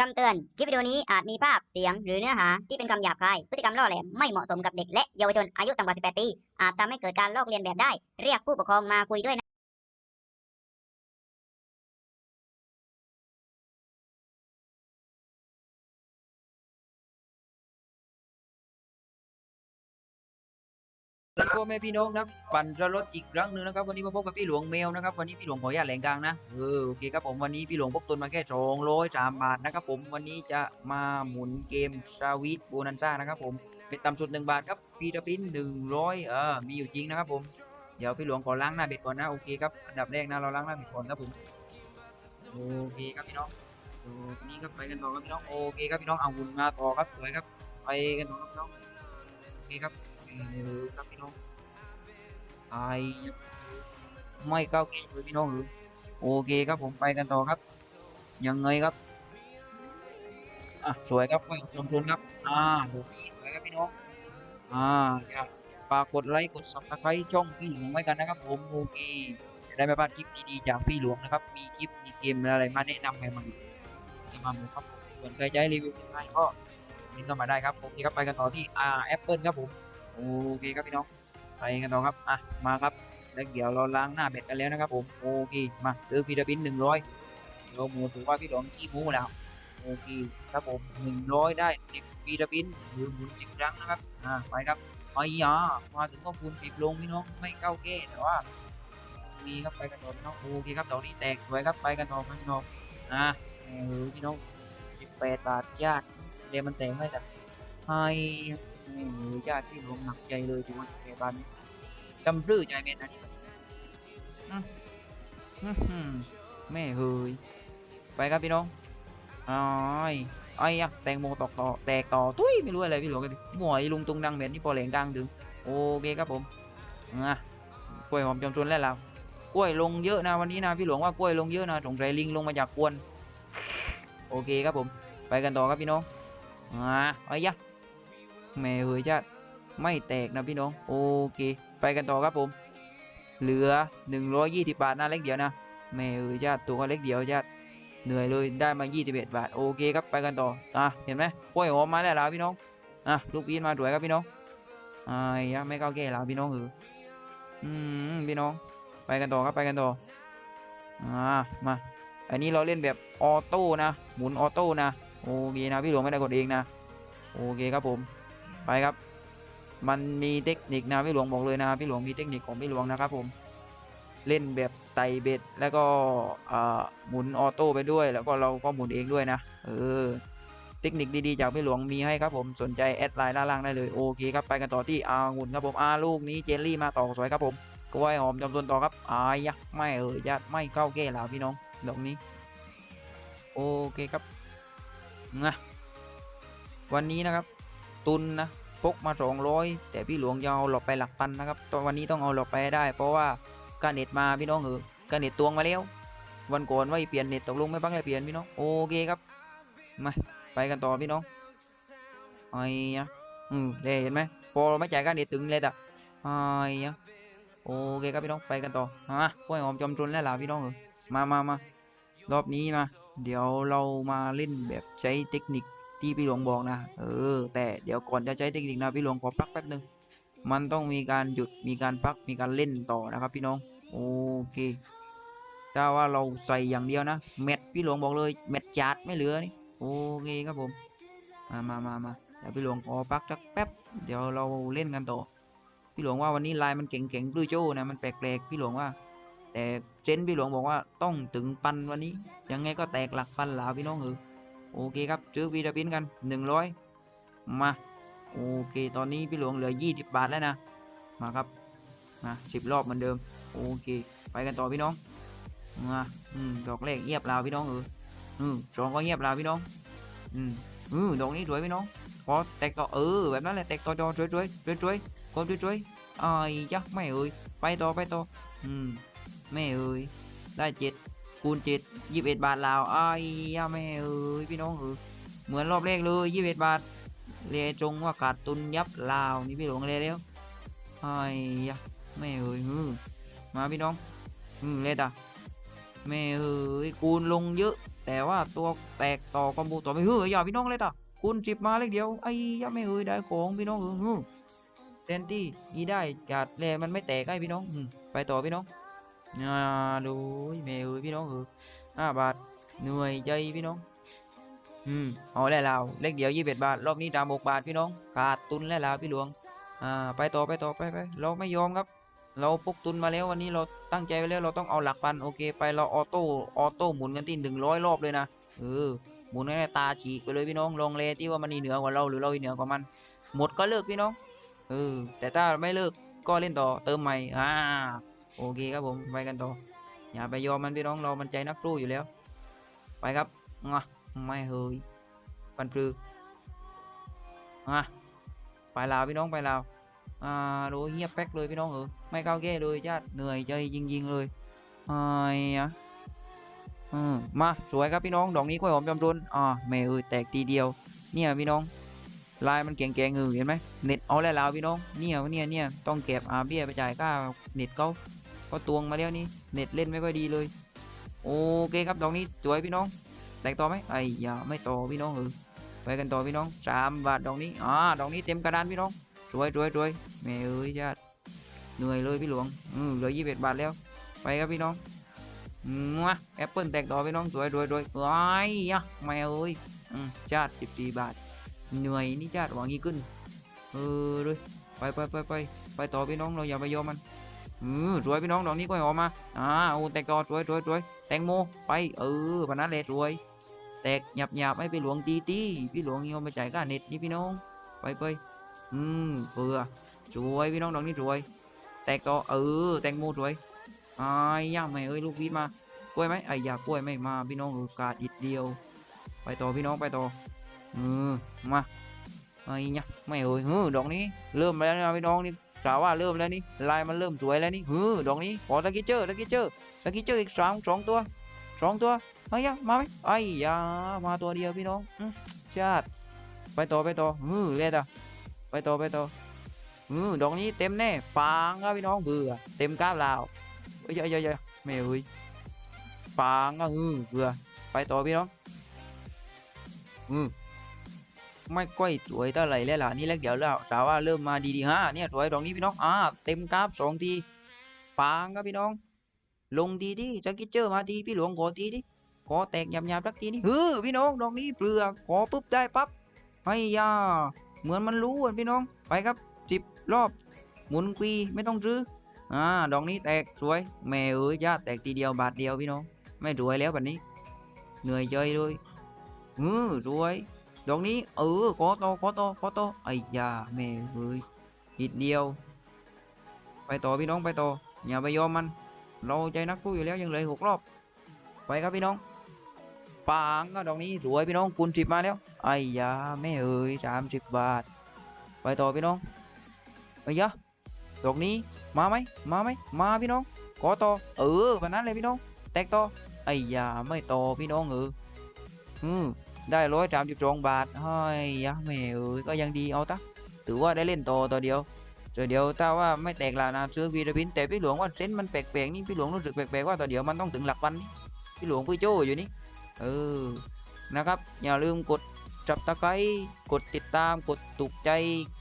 คำเตือน คลิปวิดีโอนี้อาจมีภาพ เสียง หรือเนื้อหาที่เป็นคำหยาบคาย พฤติกรรมล่อแหลม ไม่เหมาะสมกับเด็กและเยาวชนอายุต่ำกว่า 18 ปี อาจทำให้เกิดการลอกเลียนแบบได้ เรียกผู้ปกครองมาคุยด้วย แล้วก็แม่พี่น้องนะปั่นสรถอีกครั้งหนึ่งนะครับวันนี้มาพบกับพี่หลวงแมวนะครับวันนี้พี่หลวงขออนุญาตแหลงกลางนะเออโอเคครับผมวันนี้พี่หลวงพกตุนมาแค่สองร้อยสามบาทนะครับผมวันนี้จะมาหมุนเกมซาวิตโบนันซ่านะครับผมเป็นต่ำสุดหนึ่งบาทครับฟีดปินหนึ่งร้อยเออมีอยู่จริงนะครับผมเดี๋ยวพี่หลวงขอล้างหน้าเบ็ดก่อนนะโอเคครับอันดับแรกนะเราล้างหน้าเบ็ดก่อนครับผมโอเคครับพี่น้องโอ้นี่ครับไปกันต่อครับพี่น้องโอเคครับพี่น้องเอาหุ่นมาต่อครับสวยครับไปกันต่อครับพี่น้องโอเคครับ เออครับพี่น้องไอไม่เก้าเกยเลยพี่น้องเออโอเคครับผมไปกันต่อครับ ยังไงครับอะสวยครับไปลงทนครับอ่าดูนี่สวยครับพี่น้องอ่าอย่าฝากกดไลค์กดซับสไครต์ช่องพี่หลวงไว้กันนะครับ ผมโอเคจะได้ไม่พลาดคลิปดีๆจากพี่หลวงนะครับ มีคลิปมีเกมอะไรมาแนะนำใหม่ๆจะมาหมูครับผมส่วนใครจะให้รีวิวยังไงก็ลิงก์เข้ามาได้ครับโอเคครับไปกันต่อที่อ่าแอปเปิลครับผม โอเคครับพี่น้องไปกันต่อครับอะมาครับแล้วเดี๋ยวเราล้างหน้าเบ็ดกันแล้วนะครับผมโอเคมาซื้อพีระบินหนึ่งร้อยเดี๋ยวหมูถือว่าพี่หลวงขี้หมูแล้วโอเคครับผมหนึ่งร้อยได้สิบพีระบินหรือหมุนสิบครั้งนะครับอ่าไปครับไอ้ยามาถึงก็คูณสิบลงพี่น้องไม่เข้าเก้แต่ว่านี่ครับไปกันต่อพี่น้องโอเคครับดอกนี้แตกสวยครับไปกันต่อไปกันต่ออ่าเออพี่น้องสิบแปดบาทญาติเดี๋ยวมันแตกให้แต่ให้ นี่ญาติพี่หลวงหนักใจเลยถือว่าแกบานนี้จำรื้อใจเม็นะนี่อืมอื้อหือแม่เฮยไปครับพี่น้องอ้ายไอ้ยะแตงโมตอกต่อแตกต่อตุ้ยไม่รู้อะไรพี่หลวงกันดิหมวยลุงตุงดังเม็ดนี่พอเหลงกลางถึงโอเคครับผมอะกล้วยหอมจอมชนแล้วเรากล้วยลงเยอะนะวันนี้นะพี่หลวงว่ากล้วยลงเยอะนะสงสัยลิงลงมาจากกวนโอเคครับผม ไปกันต่อครับพี่น้องอ่าไอ้ยะ แม่เฮยจ้าไม่แตกนะพี่น้อง โอเค ไปกันต่อครับผม เหลือ 120 บาทนะเล็กเดียวนะแม่เอ้ยญาติตัวก็เล็กเดียวญาติเหนื่อยเลยได้มา 21 บาท โอเคครับไปกันต่ออะเห็นไหมกล้วยหอมมาแล้วล่ะพี่น้องอะลูกพีนมาสวยครับพี่น้องอ่ายยะไม่เข้าแก่ล่ะพี่น้องเอออืมพี่น้อง ไปกันต่อครับไปกันต่ออ่ามาอันนี้เราเล่นแบบออโต้นะ หมุนออโต้นะ โอเคนะ พี่หลวงไม่ได้กดเองนะ โอเคครับผม ไปครับ มันมีเทคนิคนะพี่หลวงบอกเลยนะพี่หลวงมีเทคนิคของพี่หลวงนะครับผมเล่นแบบไต่เบ็ดแล้วก็หมุนออโต้ไปด้วย แล้วก็เราก็หมุนเองด้วยนะเออเทคนิคดีๆจากพี่หลวงมีให้ครับผมสนใจแอดไลน์ด้านล่างได้เลยโอเคครับไปกันต่อที่อาหุ่นครับผมอาลูกนี้เจลลี่มาต่อสวยครับผมกล้วยหอมจำนวนต่อครับอายยะไม่เอ่ยยัดไม่เข้าเก้แล้วพี่น้องดอกนี้ โอเคครับนะวันนี้นะครับ ตุนนะพกมา200แต่พี่หลวงจะเอาหลบไปหลักพันนะครับตอนวันนี้ต้องเอาหลบไปได้ เพราะว่าการเน็ตมาพี่น้องเออการเน็ตตวงมาแล้ว วันก่อนว่าเปลี่ยนเน็ตตกลงไม่ปังเลยเปลี่ยนพี่น้องโอเคครับมาไปกันต่อพี่น้องไอ้ยะอืมเด้เห็นไหมพอไม่จ่ายการเน็ตถึงเลยอะไอ้ยะโอเคครับพี่น้องไปกันต่อฮะกล้วยหอมจอมชนแล้วล่ะพี่น้องเออมามามารอบนี้มา เดี๋ยวเรามาเล่นแบบใช้เทคนิค ที่พี่หลวงบอกนะ เออ แต่เดี๋ยวก่อนจะใช้เทคนิคนะพี่หลวงขอพักแป๊บหนึ่งมันต้องมีการหยุด มีการพัก มีการเล่นต่อนะครับพี่น้อง โอเค ถ้าว่าเราใส่อย่างเดียวนะแมตช์พี่หลวงบอกเลยแมตช์จัดไม่เหลือนี่ โอเคครับผม มามามามาเดี๋ยวพี่หลวงขอพักสักแป๊บ เดี๋ยวเราเล่นกันต่อ พี่หลวงว่าวันนี้ลายมันเก่งๆปลื้อโจ้นะ มันแปลกๆพี่หลวงว่า แต่เจนพี่หลวงบอกว่าต้องถึงปันวันนี้ ยังไงก็แตกหลักพันหลาพี่น้องเออ โอเคครับซื้อวีดาบินกันหนึ่งร้อยมาโอเค ตอนนี้พี่หลวงเหลือยี่สิบบาทแล้วนะ มาครับมาสิบรอบเหมือนเดิม โอเค ไปกันต่อพี่น้องมาอืมดอกแรกเงียบลาวพี่น้องเอออืมสองก็เงียบลาวพี่น้อง อืมอืมดอกนี้สวยพี่น้องพอแตกต่อเออแบบนั้นแหละแตกต่อจอสวยสวยสวยสวยๆคนสวยสวยๆอ้ายยักไม่เอ่ยไปต่อไปต่ออืมไม่เอ่ยได้เจ็ด คูณเจ็ดยี่สิบเอ็ดบาทลาวอ้ายยาแม่เอ้ยพี่น้องเออเหมือนรอบแรกเลยยี่สิบเอ็ดบาทเลจงว่าขาดตุนยับลาวนี่พี่หลวงเลยแล้วอ้ายยะแม่เอ้ยฮือมาพี่น้องอืมเลยตาแม่เอ้ยคูณลงเยอะ แต่ว่าตัวแตกต่อคอมโบต่อไปเฮ้ยอย่าพี่น้องเลยต่อคุณจิบมาเล็กเดียวไอ้ยะไม่เอ้ยได้ของพี่น้องเออฮึเต็นที่ยีได้กาดแลมันไม่แตกไอ้พี่น้องไปต่อพี่น้อง อ่าดูแม่เอ้ยพี่น้องเออห้าบาทเหนื่อยใจพี่น้อง อืมเอาแล้วเราเล็กเดียวยี่สิบบาท รอบนี้ตามหกบาทพี่น้อง ขาดตุนแล้วเราพี่หลวง อ่า ไปต่อไปต่อไปไปเราไม่ยอมครับ เราพกตุนมาแล้ววันนี้เราตั้งใจไว้แล้วเราต้องเอาหลักพันโอเค ไปเราออโต้ออโต้หมุนกันที่หนึ่งร้อยรอบเลยนะเออหมุนให้ตาฉีกไปเลยพี่น้องลองเลที่ว่ามันเหนือกว่าเราหรือเราเหนือกว่ามัน หมดก็เลิกพี่น้องเออแต่ถ้าไม่เลิกก็เล่นต่อเติมใหม่อ่า โอเคครับผมไปกันต่อ อย่าไปยอมมันพี่น้องเรามันใจนักสู้อยู่แล้ว ไปครับงะไม่เฮยปันปลืออะไปลาวพี่น้องไปลาวอ่าโดเงียบแป๊กเลยพี่น้องเออไม่ก้าวแก้เลยจ้าเหนื่อยใจจริงๆเลยไอ้อะอืมมาสวยครับพี่น้องดอกนี้กล้วยหอมจำรุนอ่าแม่เอ้ยแตกทีเดียว เนี่ยพี่น้องลายมันแกงๆเออเห็นไหมเน็ตเอาแล้วลาวพี่น้องเนี่ยเนี่ยเนี่ยต้องเก็บอาเบี้ยไปจ่ายค่าเน็ตเขา ก็ตวงมาแล้วนี่เน็ตเล่นไม่ค่อยดีเลย โอเคครับดอกนี้สวยพี่น้องแตกต่อไหมไอ้อย่าไม่ต่อพี่น้องเออไปกันต่อพี่น้องสามบาทดอกนี้อ่าดอกนี้เต็มกระดานพี่น้องสวยสวยสวยแม่เอ้ยญาติเหนื่อยเลยพี่หลวงอืมเหลือยี่สิบบาทแล้วไปครับพี่น้องมัวแอปเปิลแตกต่อพี่น้องสวยรวยรวยเอ้ยยะแม่เอ้ยอืมจาดสิบสี่บาทเหนื่อยนี่จาดหวังงี้ขึ้นเออเลยไปไปไปไปไปต่อพี่น้องเราอย่าไปยอมมัน อือสวยพี่น้องดอกนี้ก็ให้ออกมาอ่าโอ้แตกต่อสวยสวยสวยแตงโมไปเออพนันเลยสวย แตกหยับหยับให้พี่หลวงตีตีพี่หลวงยอมไปจ่ายค่าเน็ตนี่พี่น้องไปไปอืมเบื่อสวยพี่น้องดอกนี้สวย แตกต่อเออแตงโมสวยไอ้ายย่าแม่เอ้ยลูกพีชมากล้วยไหมไอ้ยอยากกล้วยไม่มาพี่น้องเออกาดอิดเดียว ไปต่อพี่น้องไปต่อเออมาไอ้เนี่ยไม่เอ้ยเออดอกนี้ เริ่มแล้วนะพี่น้องนี่ กล่าวว่าเริ่มแล้วนี่ลายมันเริ่มสวยแล้วนี่เออดอกนี้ขอตะกี้เจอตะกี้เจอตะกี้เจออีกสองสองตัวสองตัวไอ้ยะมาไหมไอ้ยามาตัวเดียวพี่น้องชาติไปต่อไปต่อเออเล่ต่อไปต่อไปต่ออือดอกนี้เต็มแน่ปางครับพี่น้องเบื่อเต็มกราบลาวเอ้ยเอ้ยเอ้ยเอ้ยไม่เอ้ยปางก็อือเบื่อไปต่อพี่น้องอือ ไม่ค่อยสวยเท่าไหร่แล้วล่ะนี่เล็กเดี๋ยวแล้วสาวว่าเริ่มมาดีๆฮะเนี่ยสวยดอกนี้พี่น้องอ่าเต็มกราฟสองทีปางครับพี่น้อง ลงดีดิจะกิดเจอมาทีพี่หลวงขอทีดิขอแตกหยาบๆสักทีนี่เออพี่น้องดอกนี้เปลือกขอปุ๊บได้ปั๊บไอ้ยาเหมือนมันรู้อะพี่น้องไปครับสิบรอบ หมุนกีไม่ต้องซื้ออ่าดอกนี้แตกสวยแม่เอ้ยจ้าแตกทีเดียวบาทเดียวพี่น้อง ไม่รวยแล้วแบบนี้ เหนื่อยใจเลยเออรวย ดอกนี้เออขอโตขอโตขอโตไอ้ยาแม่เอ้ยนิดเดียว ไปต่อพี่น้องไปต่ออย่าไปยอมมัน เราใจนักสู้อยู่แล้วยังเหลือหกรอบ ไปครับพี่น้องปางก็ดอกนี้สวยพี่น้องคูณสิบมาแล้วไอ้ยาแม่เอ้ยสามสิบบาท ไปต่อพี่น้องไอ้ยะดอกนี้มาไหมมาไหมมาพี่น้องขอต่อเออแบบนั้นเลยพี่น้อง แตกต่อไอ้ยาไม่ต่อพี่น้องเอออืม ได้ร้อยสามสิบสองบาทเฮ้ยยะแม่เอ้ยก็ยังดีเอาตะถือว่าได้เล่นโตต่อเดียวต่อเดียวถ้าว่าไม่แตกลานะซื้อวีรพินแต่พี่หลวงว่าเซนมันแปลกๆนี่พี่หลวงรู้สึกแปลกๆว่าต่อเดียวมันต้องถึงหลักพันนี่พี่หลวงพี่โจอยู่นี่เออนะครับ อย่าลืมกดจับตะไคร้กดติดตามกดถูกใจ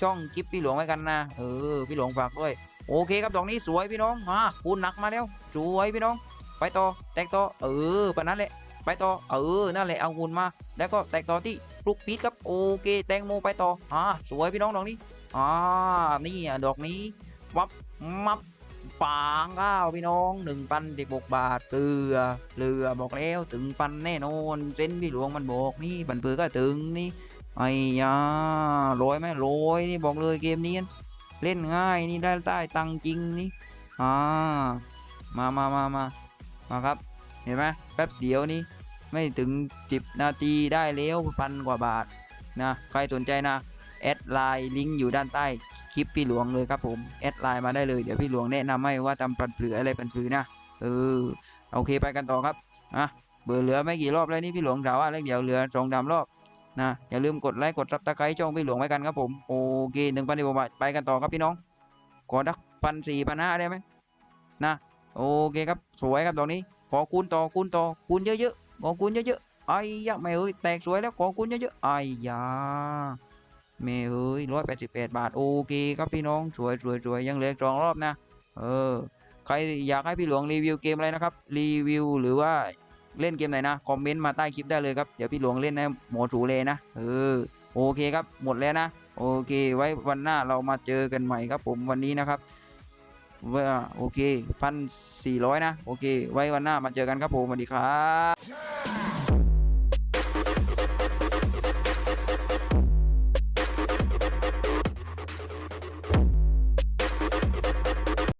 ช่องคลิปพี่หลวงไว้กันนะเออพี่หลวงฝากด้วยโอเคครับดอกนี้สวยพี่น้องมาปูนหนักมาแล้วสวยพี่น้อง ไปต่อแตกต่อเออปะนั้นแหละ ไปต่อเออนั่นแหละเอาหุ่นมา แล้วก็แตกต่อที่ลูกปี๊ดครับโอเคแตงโมไปต่ออ่าสวยพี่น้องดอกนี้อ่านี่ดอกนี้วับมับปางข้าวพี่น้องหนึ่งพันสิบหกบาทเรือเรือบอกแล้วถึงพันแน่นอนเส้นพี่หลวงมันบอกนี่บันเปือก็ถึงนี่ไอ้ยาร้อยไหมร้อยนี่บอกเลยเกมนี้เล่นง่ายนี่ได้ได้ตังจริงนี่อ่ามามามามามาครับ เห็นไหมแป๊บเดียวนี่ไม่ถึงสิบนาทีได้แล้วพันกว่าบาทนะใครสนใจนะแอดไลน์ลิงก์อยู่ด้านใต้คลิปพี่หลวงเลยครับผมแอดไลน์มาได้เลยเดี๋ยวพี่หลวงแนะนำให้ว่าทำปันเปลืออะไรปันเปลือนะเออโอเคไปกันต่อครับอะเบอร์เหลือไม่กี่รอบแล้วนี่พี่หลวงถามว่าแล้วเดี๋ยวเหลือสองสารอบนะอย่าลืมกดไลค์กดซับสไครต์ช่องพี่หลวงไว้กันครับผมโอเคหนึ่งพันบาทไปกันต่อครับพี่น้องขอดักพันสี่พันห้าได้ไหมนะโอเคครับสวยครับตรงนี้ อคูณต่อคูณต่อคูณเยอะขอคุณเยอะๆไอ้ยะแม่เอ้ยแตกสวยแล้วขอคุณเยอะๆไอ้ยาแม่เอ้ยร้อยแปดสิบแปดบาทโอเคครับพี่น้องสวยสวยสวยยังเหลืออีกสองรอบนะ เออใครอยากให้พี่หลวงรีวิวเกมอะไรนะครับรีวิวหรือว่าเล่นเกมไหนนะคอมเมนต์มาใต้คลิปได้เลยครับเดี๋ยวพี่หลวงเล่นในโหมดถูเลยนะเออโอเคครับหมดแล้วนะ โอเค ไว้วันหน้าเรามาเจอกันใหม่ครับผมวันนี้นะครับ ว่าโอเคพันสี่ร้อยนะ โอเค ไว้วันหน้ามาเจอกันครับผมสวัสดีครับ